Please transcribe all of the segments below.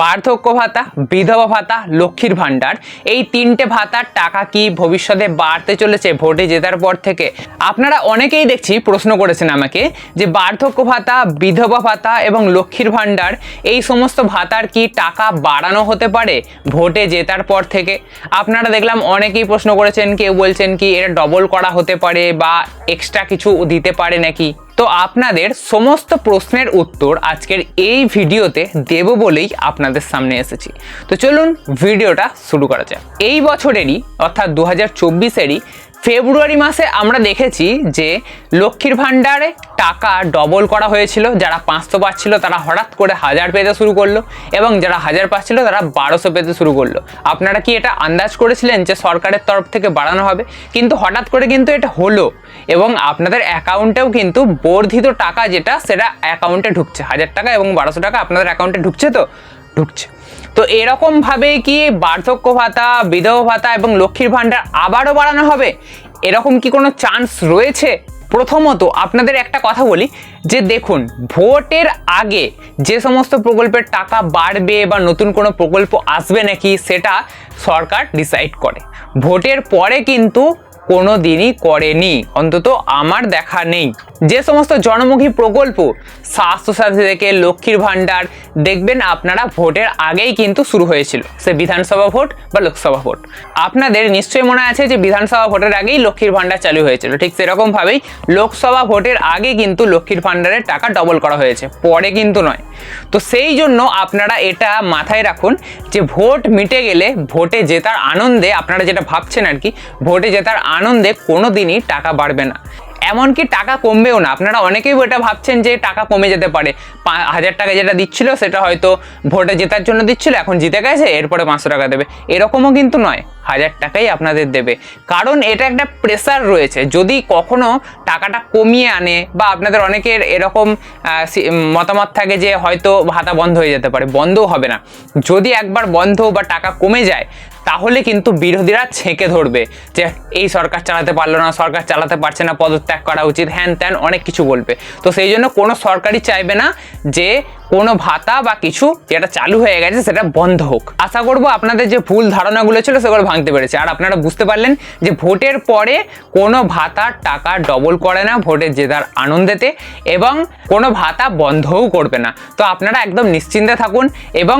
বার্ধক্য ভাতা, বিধবা ভাতা, লক্ষ্মীর ভাণ্ডার, এই তিনটে ভাতার টাকা কি ভবিষ্যতে বাড়তে চলেছে ভোটে জেতার পর থেকে? আপনারা অনেকেই দেখছি প্রশ্ন করেছেন আমাকে যে বার্ধক্য ভাতা, বিধবা ভাতা এবং লক্ষ্মীর ভাণ্ডার, এই সমস্ত ভাতার কি টাকা বাড়ানো হতে পারে ভোটে জেতার পর থেকে? আপনারা দেখলাম অনেকেই প্রশ্ন করেছেন, কেউ বলছেন কি এটা ডবল করা হতে পারে বা এক্সট্রা কিছু দিতে পারে নাকি? তো আপনাদের সমস্ত প্রশ্নের উত্তর আজকের এই ভিডিওতে দেব বলেই আপনাদের সামনে এসেছি। তো চলুন ভিডিওটা শুরু করা যাক। এই বছরেরই, অর্থাৎ দু হাজার চব্বিশেরই ফেব্রুয়ারি মাসে আমরা দেখেছি যে লক্ষ্মীর ভাণ্ডারে টাকা ডবল করা হয়েছিল। যারা পাঁচশো পাচ্ছিল, তারা হঠাৎ করে হাজার পেতে শুরু করল এবং যারা হাজার পাচ্ছিল, তারা বারোশো পেতে শুরু করল। আপনারা কি এটা আন্দাজ করেছিলেন যে সরকারের তরফ থেকে বাড়ানো হবে? কিন্তু হঠাৎ করে কিন্তু এটা হলো এবং আপনাদের অ্যাকাউন্টেও কিন্তু বর্ধিত টাকা যেটা, সেটা অ্যাকাউন্টে ঢুকছে। হাজার টাকা এবং বারোশো টাকা আপনাদের অ্যাকাউন্টে ঢুকছে তো? ঢুকছে। তো এরকমভাবে কি বার্ধক্য ভাতা, বিধবা ভাতা এবং লক্ষ্মীর ভাণ্ডার আবারও বাড়ানো হবে? এরকম কি কোনো চান্স রয়েছে? প্রথমত আপনাদের একটা কথা বলি, যে দেখুন, ভোটের আগে যে সমস্ত প্রকল্পের টাকা বাড়বে বা নতুন কোনো প্রকল্প আসবে নাকি, সেটা সরকার ডিসাইড করে। ভোটের পরে কিন্তু কোনো দিনই করেনি, অন্তত আমার দেখা নেই। যে সমস্ত জনমুখী প্রকল্প স্বাস্থ্যসাথী থেকে লক্ষ্মীর ভাণ্ডার, দেখবেন আপনারা ভোটের আগেই কিন্তু শুরু হয়েছিল, সে বিধানসভা ভোট বা লোকসভা ভোট। আপনাদের নিশ্চয়ই মনে আছে যে বিধানসভা ভোটের আগেই লক্ষ্মীর ভাণ্ডার চালু হয়েছিল, ঠিক সেরকমভাবেই লোকসভা ভোটের আগে কিন্তু লক্ষ্মীর ভাণ্ডারের টাকা ডবল করা হয়েছে, পরে কিন্তু নয়। তো সেই জন্য আপনারা এটা মাথায় রাখুন যে ভোট মিটে গেলে ভোটে জেতার আনন্দে, আপনারা যেটা ভাবছেন আর কি, ভোটে জেতার আনন্দে কোনো দিনই টাকা বাড়বে না। এমনকি টাকা কমবেও না। আপনারা অনেকেই এটা ভাবছেন যে টাকা কমে যেতে পারে। হাজার টাকা যেটা দিচ্ছিল সেটা হয়তো ভোটে জেতার জন্য দিচ্ছিল, এখন জিতে গেছে, এরপরে পাঁচশো টাকা দেবে। এরকমও কিন্তু নয়, হাজার টাকাই আপনাদের দেবে। কারণ এটা একটা প্রেসার রয়েছে। যদি কখনো টাকাটা কমিয়ে আনে বা আপনাদের অনেকের এরকম মতামত থাকে যে হয়তো ভাতা বন্ধ হয়ে যেতে পারে, বন্ধও হবে না। যদি একবার বন্ধ বা টাকা কমে যায় তাহলে কিন্তু বিরোধীরা ছেঁকে ধরবে যে এই সরকার চালাতে পারল না, সরকার চালাতে পারছে না, পদত্যাগ করা উচিত, হ্যান ত্যান অনেক কিছু বলবে। তো সেই জন্য কোনো সরকারই চাইবে না যে কোনো ভাতা বা কিছু যেটা চালু হয়ে গেছে সেটা বন্ধ হোক। আশা করব আপনাদের যে ভুল ধারণাগুলো ছিল সেগুলো ভাঙতে পেরেছে। আর আপনারা বুঝতে পারলেন যে ভোটের পরে কোনো ভাতার টাকা ডবল করে না ভোটের জেতার আনন্দেতে এবং কোনো ভাতা বন্ধও করবে না। তো আপনারা একদম নিশ্চিন্তে থাকুন এবং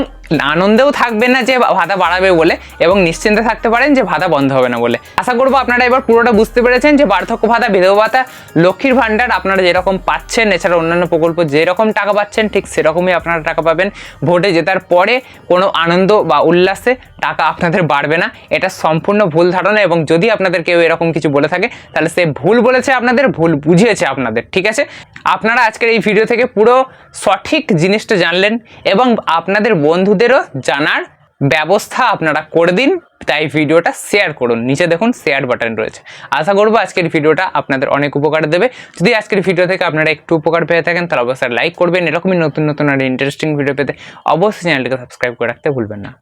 আনন্দেও থাকবেন না যে ভাতা বাড়াবে বলে এবং নিশ্চিন্তে থাকতে পারেন যে ভাতা বন্ধ হবে না বলে। আশা করব আপনারা এবার পুরোটা বুঝতে পেরেছেন যে বার্ধক্য ভাতা, বিধবা ভাতা, লক্ষ্মীর ভাণ্ডার আপনারা যেরকম পাচ্ছেন, এছাড়া অন্যান্য প্রকল্প যেরকম টাকা পাচ্ছেন ঠিক সেরকমই আপনারা টাকা পাবেন। ভোটে জেতার পরে কোনো আনন্দ বা উল্লাসে টাকা আপনাদের বাড়বে না। এটা সম্পূর্ণ ভুল ধারণা এবং যদি আপনাদের কেউ এরকম কিছু বলে থাকে, তাহলে সে ভুল বলেছে আপনাদের, ভুল বুঝিয়েছে আপনাদের, ঠিক আছে? আপনারা আজকের এই ভিডিও থেকে পুরো সঠিক জিনিসটা জানলেন এবং আপনাদের বন্ধুদেরও জানার ব্যবস্থা আপনারা করে দিন, তাই ভিডিওটা শেয়ার করুন। নিচে দেখুন শেয়ার বাটন রয়েছে। আশা করব আজকের ভিডিওটা আপনাদের অনেক উপকার দেবে। যদি আজকের ভিডিও থেকে আপনারা একটু উপকার পেয়ে থাকেন, তাহলে অবশ্যই লাইক করবেন। এরকমই নতুন নতুন আর ইন্টারেস্টিং ভিডিও পেতে অবশ্যই চ্যানেলটিকে সাবস্ক্রাইব করে রাখতে ভুলবেন না।